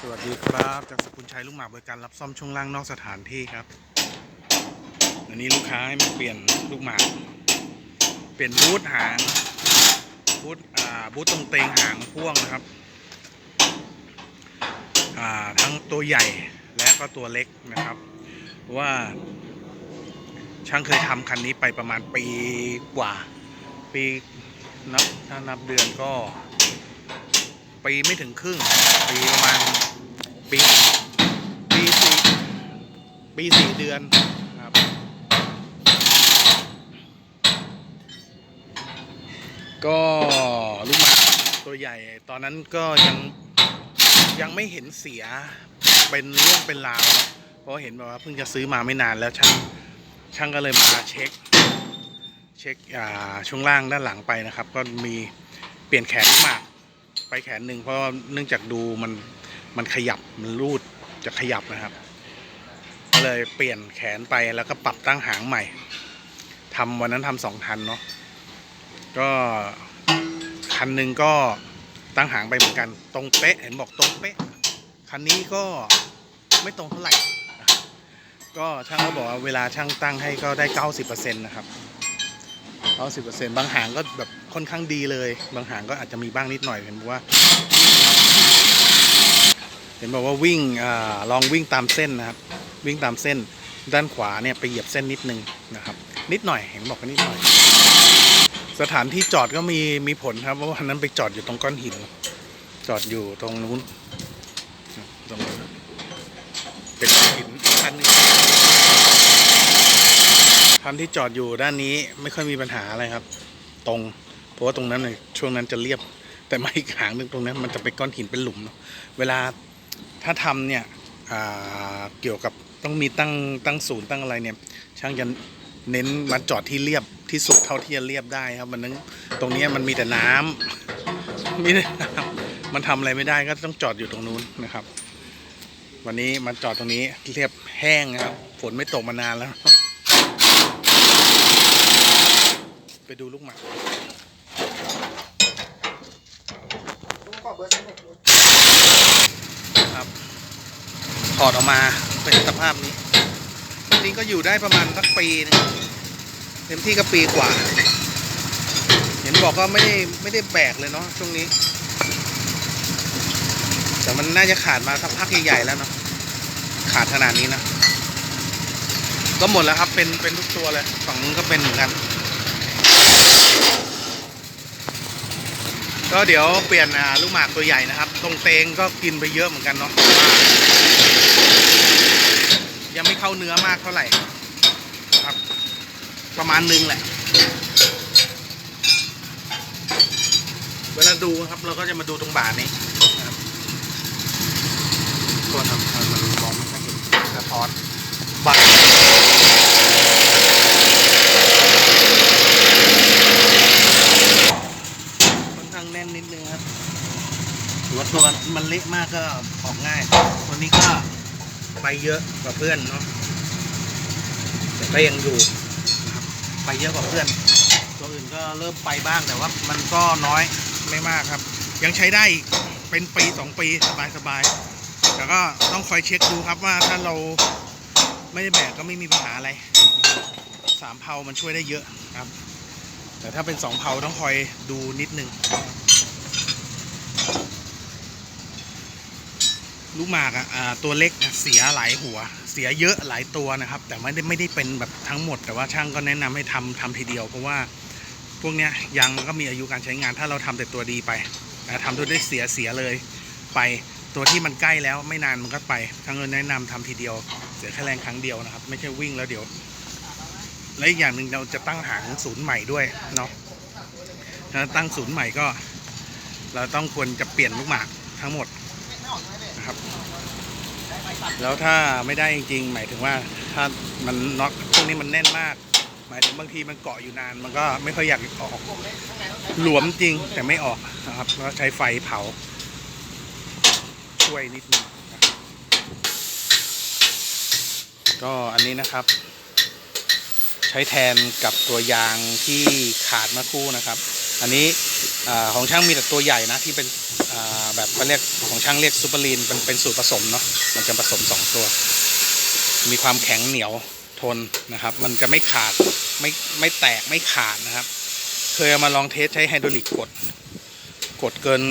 สวัสดีครับ จากสกุลชัยลูกหมากบริการรับซ่อมช่วงล่างนอกสถานที่ครับอันนี้ลูกค้าให้มาเปลี่ยนลูกหมาก เปลี่ยนบูทหางบูทอ่าบูทตรงเตงหางพ่วงนะครับอ่าทั้งตัวใหญ่และก็ตัวเล็กนะครับว่าช่างเคยทำคันนี้ไปประมาณปีกว่า ปีนับถ้านับเดือนก็ ปีไม่ถึงครึ่ง ปีประมาณปีปีสี่ปีสี่เดือนครับก็ลูกหมาตัวใหญ่ ตอนนั้นก็ยังยังไม่เห็นเสียเป็นเรื่องเป็นราวนะเพราะเห็นแบบว่าเพิ่งจะซื้อมาไม่นานแล้วช่างช่างก็เลยมาเช็ค เช็คช่วงล่างด้านหลังไปนะครับ ก็มีเปลี่ยนแขนลูกหมาก ไปแขนหนึ่งเพราะเนื่องจากดูมันมันขยับมันรูดจะขยับนะครับก็เลยเปลี่ยนแขนไปแล้วก็ปรับตั้งหางใหม่ทำวันนั้นทำสองคันเนาะก็คันหนึ่งก็ตั้งหางไปเหมือนกันตรงเป๊ะเห็นบอกตรงเป๊ะคันนี้ก็ไม่ตรงเท่าไหร่ก็ช่างก็บอกว่าเวลาช่างตั้งให้ก็ได้เก้าสิบเปอร์เซ็นต์นะครับเก้าสิบเปอร์เซ็นต์บางหางก็แบบ ค่อนข้างดีเลย บางหางก็อาจจะมีบ้างนิดหน่อยเห็นบอกว่า เห็นบอกว่าวิ่งอลองวิ่งตามเส้นนะครับ วิ่งตามเส้นด้านขวาเนี่ยไปเหยียบเส้นนิดนึงนะครับ นิดหน่อยเห็นบอกว่านิดหน่อย สถานที่จอดก็มีมีผลครับเพราะว่าวันนั้นไปจอดอยู่ตรงก้อนหิน จอดอยู่ตรงนู้นตรงนู้นเป็นหินคันนึงคันที่จอดอยู่ด้านนี้ไม่ค่อยมีปัญหาอะไรครับ ตรง เพราะว่าตรงนั้นเลยช่วงนั้นจะเรียบ แต่มาอีกหางหนึ่งตรงนั้นมันจะเป็นก้อนหินเป็นหลุมเนอะเวลาถ้าทำเนี่ยเกี่ยวกับต้องมีตั้งตั้งศูนย์ตั้งอะไรเนี่ยช่างจะเน้นมาจอดที่เรียบที่สุดเท่าที่จะเรียบได้ครับมันนั้นตรงนี้มันมีแต่น้ำมีแต่น้ำมันทำอะไรไม่ได้ก็ต้องจอดอยู่ตรงนู้นนะครับ วันนี้มาจอดตรงนี้เรียบแห้งนะครับฝนไม่ตกมานานแล้ว ไปดูลูกหมาก ครับถอดออกมาเป็นสภาพนี้จริงก็อยู่ได้ประมาณสักปีนึงเต็มที่ก็ปีกว่า เห็นบอกก็ไม่ได้ไม่ได้แบกเลยเนาะช่วงนี้ แต่มันน่าจะขาดมาสักพักใหญ่ๆแล้วเนาะขาดขนาดนี้นะก็หมดแล้วครับเป็นเป็นทุกตัวเลยฝั่งนู้นก็เป็นเหมือนกัน ก็เดี๋ยวเปลี่ยนลูกหมากตัวใหญ่นะครับ ตรงเตงก็กินไปเยอะเหมือนกันเนาะยังไม่เข้าเนื้อมากเท่าไหร่ครับ ประมาณนึงแหละ เวลาดูครับเราก็จะมาดูตรงบ่านี้ครับตัวทำมันมองไม่ค่อยเห็นสะท้อนบาค่อนข้างแน่นนิดนึงครับ ว่าตัวมันเละมากก็ออกง่าย ตัวนี้ก็ไปเยอะกว่าเพื่อนเนาะแต่ก็ยังอยู่นะครับไปเยอะกว่าเพื่อน ตัวอื่นก็เริ่มไปบ้างแต่ว่ามันก็น้อยไม่มากครับ ยังใช้ได้เป็นปีสองปีสบายสบายแต่ก็ต้องคอยเช็คดูครับว่าถ้าเราไม่ได้แบกก็ไม่มีปัญหาอะไรสามเพามันช่วยได้เยอะครับ แต่ถ้าเป็นสองเพาต้องคอยดูนิดนึง ลูกหมากอะอ่าตัวเล็กเสียหลายหัว เสียเยอะหลายตัวนะครับ แต่ไม่ได้ไม่ได้เป็นแบบทั้งหมด แต่ว่าช่างก็แนะนำให้ทำทำทีเดียว เพราะว่าพวกเนี้ยยางมันก็มีอายุการใช้งาน ถ้าเราทำแต่ตัวดีไปนะทำตัวได้เสียเสียเลย ไปตัวที่มันใกล้แล้วไม่นานมันก็ไปช่างก็แนะนำทำทีเดียว เสียแค่แรงครั้งเดียวนะครับ ไม่ใช่วิ่งแล้วเดี๋ยว และอีกอย่างหนึ่งเราจะตั้งหางศูนย์ใหม่ด้วยเนาะถ้าตั้งศูนย์ใหม่ก็ เราต้องควรจะเปลี่ยนลูกหมากทั้งหมด แล้วถ้าไม่ได้จริงๆ หมายถึงว่าถ้ามันน็อกพวกนี้มันแน่นมาก หมายถึงบางทีมันเกาะอยู่นาน มันก็ไม่ค่อยอยากออก หลวมจริงแต่ไม่ออกนะครับก็ใช้ไฟเผา ช่วยนิดนึงนะก็อันนี้นะครับ ใช้แทนกับตัวยางที่ขาดมื่อครู่นะครับ อันนี้อของช่างมีแต่ตัวใหญ่นะที่เป็นแบบเขาเรียกของช่างเรียกซูเปอร์ลีนเป็นเป็นสูตรผสมเนาะมันจะผสมสองตัว มีความแข็งเหนียวทนนะครับ มันจะไม่ขาดไม่ไม่แตกไม่ขาดนะครับ เคยเอามาลองเทสใช้ไฮดรอลิกกด กดเกิน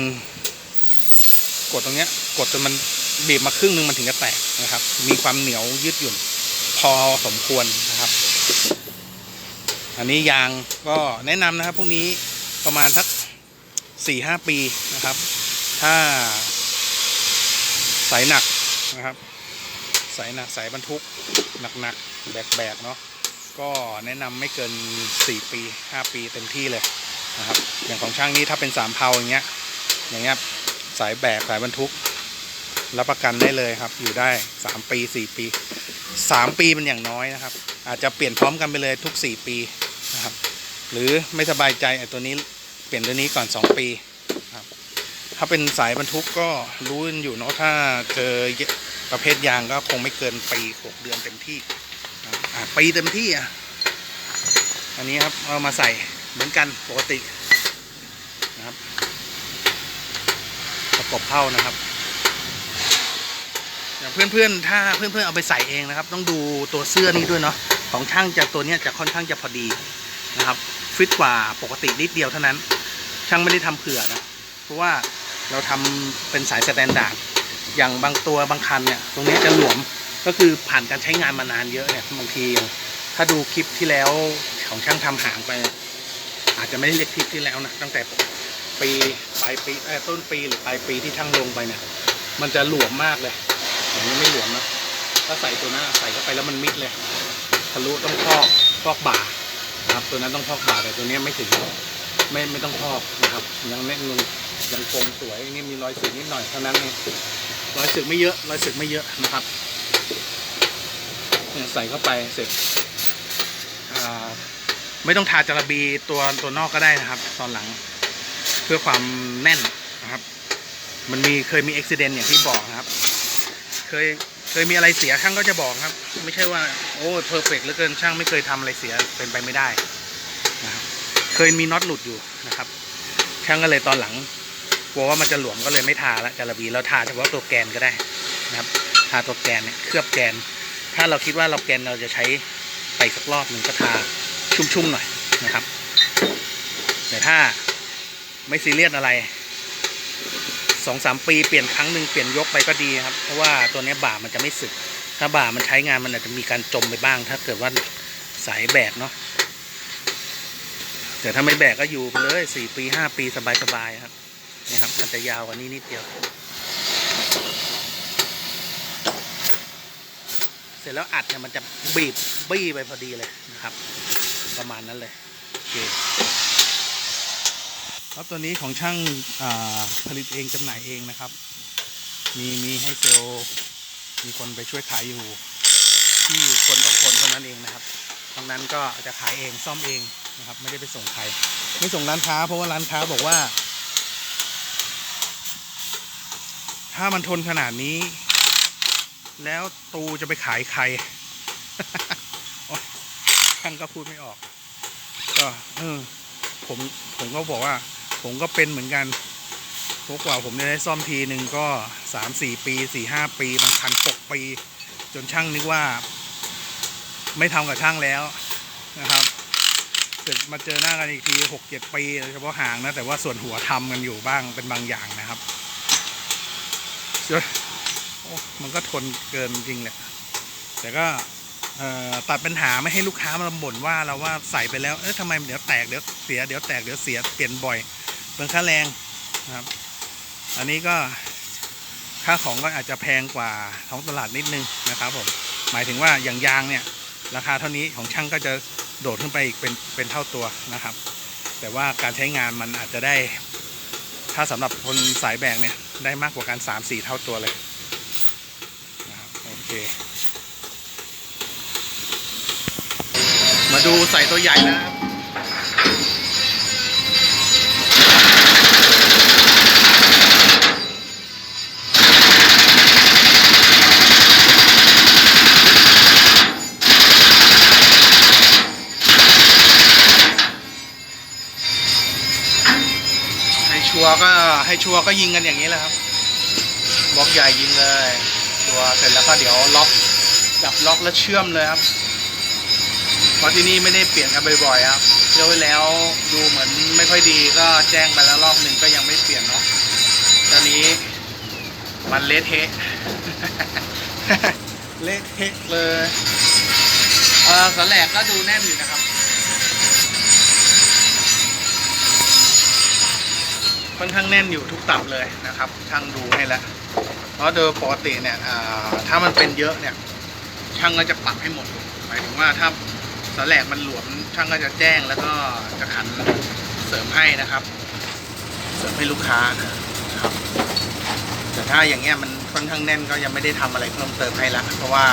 กดตรงเนี้ยกดจนมันบีบมาครึ่งนึงมันถึงจะแตกนะครับ มีความเหนียวยืดหยุ่นพอสมควรนะครับ อันนี้ยางก็แนะนำนะครับพวกนี้ ประมาณสักสี่ห้าปีนะครับ ถ้าสายหนักนะครับสายหนักสายบรรทุกหนักๆแบกๆเนาะก็แนะนำไม่เกิน 4 ปี 5 ปีเต็มที่เลยนะครับอย่างของช่างนี้ถ้าเป็นสามเพาอย่างเงี้ยอย่างเงี้ยสายแบกสายบรรทุกรับประกันได้เลยครับ อยู่ได้ 3 ปี 4 ปี 3 ปีเป็นอย่างน้อยนะครับ อาจจะเปลี่ยนพร้อมกันไปเลยทุก 4 ปีนะครับหรือไม่สบายใจไอ้ตัวนี้ เปลี่ยนตัวนี้ก่อน 2 ปีครับถ้าเป็นสายบรรทุกก็รู้กันอยู่เนาะถ้าเจอประเภทยางก็คงไม่เกินปีหกเดือนเต็มที่อะปีเต็มที่อะอันนี้ครับเอามาใส่เหมือนกันปกตินะครับประกบเข้านะครับอย่างเพื่อนๆถ้าเพื่อนๆเอาไปใส่เองนะครับ ต้องดูตัวเสื้อนี้ด้วยเนาะของช่างจะตัวเนี้ยจะค่อนข้างจะพอดีนะครับ ฟิตกว่าปกตินิดเดียวเท่านั้น ช่างไม่ได้ทำเผื่อนะเพราะว่าเราทำเป็นสายสแตนดาร์ดอย่างบางตัวบางคันเนี่ยตรงนี้จะหลวมก็คือผ่านการใช้งานมานานเยอะเนี่ยบางทีถ้าดูคลิปที่แล้วของช่างทำหางไป อาจจะไม่ได้เรียกคลิปที่แล้วนะตั้งแต่ปีปลายปีเอ้ยต้นปีหรือปลายปีที่ช่างลงไปเนี่ย มันจะหลวมมากเลยอย่างนี้ไม่หลวมนะถ้าใส่ตัวนั้นใส่เข้าไปแล้วมันมิดเลยทะลุต้องพอกพอกบ่าครับตัวนั้นต้องพอกบ่าแต่ตัวนี้ไม่ถึง ไม่ไม่ต้องพอกนะครับ ยังแน่นนูนยังคงสวยนี่มีรอยสึกนิดหน่อยเท่านั้นเองรอยสึกไม่เยอะรอยสึกไม่เยอะนะครับเนี่ยใส่เข้าไปเสร็จไม่ต้องทาจาระบีตัวตัวนอกก็ได้นะครับ ตอนหลังเพื่อความแน่นนะครับ มันมีเคยมีอุบิเหตุอย่างที่บอกนะครับ เคยเคยมีอะไรเสียช่างก็จะบอกครับ ไม่ใช่ว่าโอ้เพอร์เฟกต์เหลือเกินช่างไม่เคยทำอะไรเสียเป็นไปไม่ได้ เคยมีน็อตหลุดอยู่นะครับ ช่างก็เลยตอนหลังกลัวว่ามันจะหลวมก็เลยไม่ทาละจาระบีเราทาเฉพาะตัวแกนก็ได้นะครับทาตัวแกนเนี่ยเคลือบแกน ถ้าเราคิดว่าเราแกนเราจะใช้ไปสักรอบหนึ่งก็ทาชุ่มๆหน่อยนะครับ แต่ถ้าไม่ซีเรียสอะไรสองสามปีเปลี่ยนครั้งหนึ่งเปลี่ยนยกไปก็ดีครับ เพราะว่าตัวนี้บ่ามันจะไม่สึก ถ้าบ่ามันใช้งานมันอาจจะมีการจมไปบ้าง ถ้าเกิดว่าสายแบกเนาะ แต่ถ้าไม่แบกก็อยู่ไปเลยสี่ปีห้าปีสบายๆครับนี่ครับ มันจะยาวกว่านี้นิดเดียว เสร็จแล้วอัดเนี่ยมันจะบีบบี้ไปพอดีเลยนะครับ ประมาณนั้นเลยโอเคครับตัวนี้ของช่างผลิตเองจำหน่ายเองนะครับ มีมีให้เซลมีคนไปช่วยขายอยู่ที่คนสองคนเท่านั้นเองนะครับทั้งนั้นก็จะขายเองซ่อมเอง นะครับไม่ได้ไปส่งใคร ไม่ส่งร้านค้า เพราะว่าร้านค้าบอกว่า ถ้ามันทนขนาดนี้ แล้วตูจะไปขายใครโอ๊ยช่างก็พูดไม่ออก ก็เออผมผมก็บอกว่า ผมก็เป็นเหมือนกันพวกว่าผมจะได้ซ่อมทีหนึ่งก็สามสี่ปีสี่ห้าปีบางคันตกปี จนช่างนึกว่า ไม่ทำกับช่างแล้วนะครับ เสร็จมาเจอหน้ากันอีกทีหกเจ็ดปีโดยเฉพาะหางนะ แต่ว่าส่วนหัวทำกันอยู่บ้างเป็นบางอย่างนะครับเยอมันก็ทนเกินจริงแหละ แต่ก็เอ่อตัดปัญหาไม่ให้ลูกค้ามาบ่นว่าเราว่าใส่ไปแล้ว เอ๊ะทำไมเดี๋ยวแตกเดี๋ยวเสียเดี๋ยวแตกเดี๋ยวเสียเปลี่ยนบ่อยเปลืองค่าแรงนะครับ อันนี้ก็ค่าของก็อาจจะแพงกว่าท้องตลาดนิดนึงนะครับผมหมายถึงว่าอย่างยางเนี่ย ราคาเท่านี้ของช่างก็จะ โดดขึ้นไปอีกเป็นเป็นเท่าตัวนะครับ แต่ว่าการใช้งานมันอาจจะได้ ถ้าสำหรับคนสายแบกเนี่ยได้มากกว่าการ3 4 เท่าตัวเลยนะครับโอเค มาดูใส่ตัวใหญ่นะครับ ชัวร์ก็ยิงกันอย่างนี้แหละครับบล็อกใหญ่ยิงเลยชัวร์เสร็จแล้วก็เดี๋ยวล็อกจับล็อกแล้วเชื่อมเลยครับเพราะที่นี่ไม่ได้เปลี่ยนกันบ่อยๆครับเที่ยวแล้วดูเหมือนไม่ค่อยดีก็แจ้งไปแล้วรอบหนึ่งก็ยังไม่เปลี่ยนเนาะตอนนี้มันเละเทะเละเทะเลยเออสแลกก็ดูแน่นอยู่นะครับ ค่อนข้างแน่นอยู่ทุกตับเลยนะครับช่างดูให้แล้วเพราะโดยปกติเนี่ยถ้ามันเป็นเยอะเนี่ยช่างก็จะปรับให้หมดหมายถึงว่าถ้าสแลกมันหลวมช่างก็จะแจ้งแล้วก็จะขันเสริมให้นะครับ เสริมให้ลูกค้านะครับ แต่ถ้าอย่างเงี้ยมันค่อนข้างแน่นก็ยังไม่ได้ทำอะไรเพิ่มเติมให้ละเพราะว่า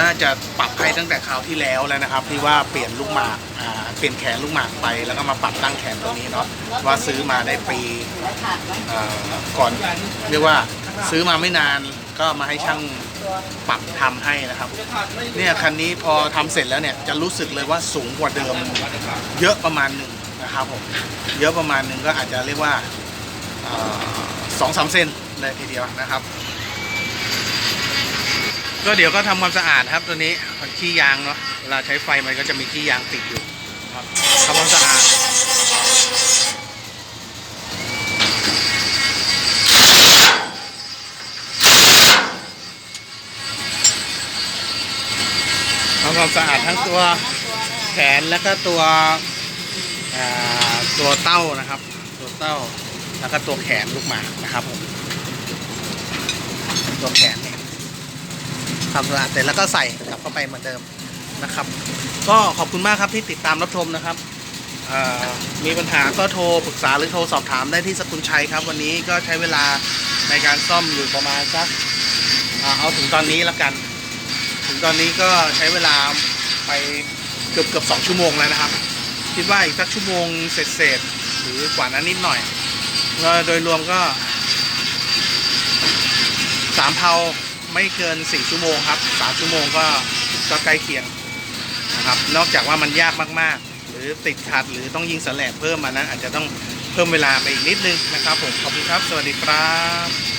น่าจะปรับให้ตั้งแต่คราวที่แล้วแล้วนะครับ ที่ว่าเปลี่ยนลูกหมากอ่าเปลี่ยนแขนลูกหมากไป แล้วก็มาปรับตั้งแขนตัวนี้เนาะว่าซื้อมาได้ปีอ่าก่อนเรียกว่าซื้อมาไม่นานก็มาให้ช่างปรับทำให้นะครับ เนี่ยคันนี้พอทำเสร็จแล้วเนี่ยจะรู้สึกเลยว่าสูงกว่าเดิม เยอะประมาณหนึ่งนะครับผมเยอะประมาณหนึ่งก็อาจจะเรียกว่า สองสามเซนเลยทีเดียวนะครับ ก็เดี๋ยวก็ทำความสะอาดครับตัวนี้มันขี้ยางเนาะเวลาใช้ไฟมันก็จะมีขี้ยางติดอยู่ครับทำความสะอาดทำความสะอาดทั้งตัวแขนแล้วก็ตัวตัวเต้านะครับ ตัวเต้าแล้วก็ตัวแขนลูกหมากนะครับผมตัวแขนเนี่ย ทำสะอาดเสร็จแล้วก็ใส่กลับเข้าไปเหมือนเดิมนะครับ ก็ขอบคุณมากครับที่ติดตามรับชมนะครับมีปัญหาก็โทรปรึกษาหรือโทรสอบถามได้ที่สกุลชัยครับ วันนี้ก็ใช้เวลาในการซ่อมอยู่ประมาณสักเอาถึงตอนนี้แล้วกัน ถึงตอนนี้ก็ใช้เวลาไปเกือบเกือบสองชั่วโมงแล้วนะครับ คิดว่าอีกสักชั่วโมงเสร็จเสร็จๆหรือกว่านั้นนิดหน่อยก็โดยรวมก็สามเพา ไม่เกิน 4 ชั่วโมงครับ3ชั่วโมงก็ก็ใกล้เคียงนะครับ นอกจากว่ามันยากมากๆ หรือติดขัดหรือต้องยิงสแลบเพิ่มมานั้นอาจจะต้องเพิ่มเวลาไปอีกนิดนึงนะครับผมขอบคุณครับ สวัสดีครับ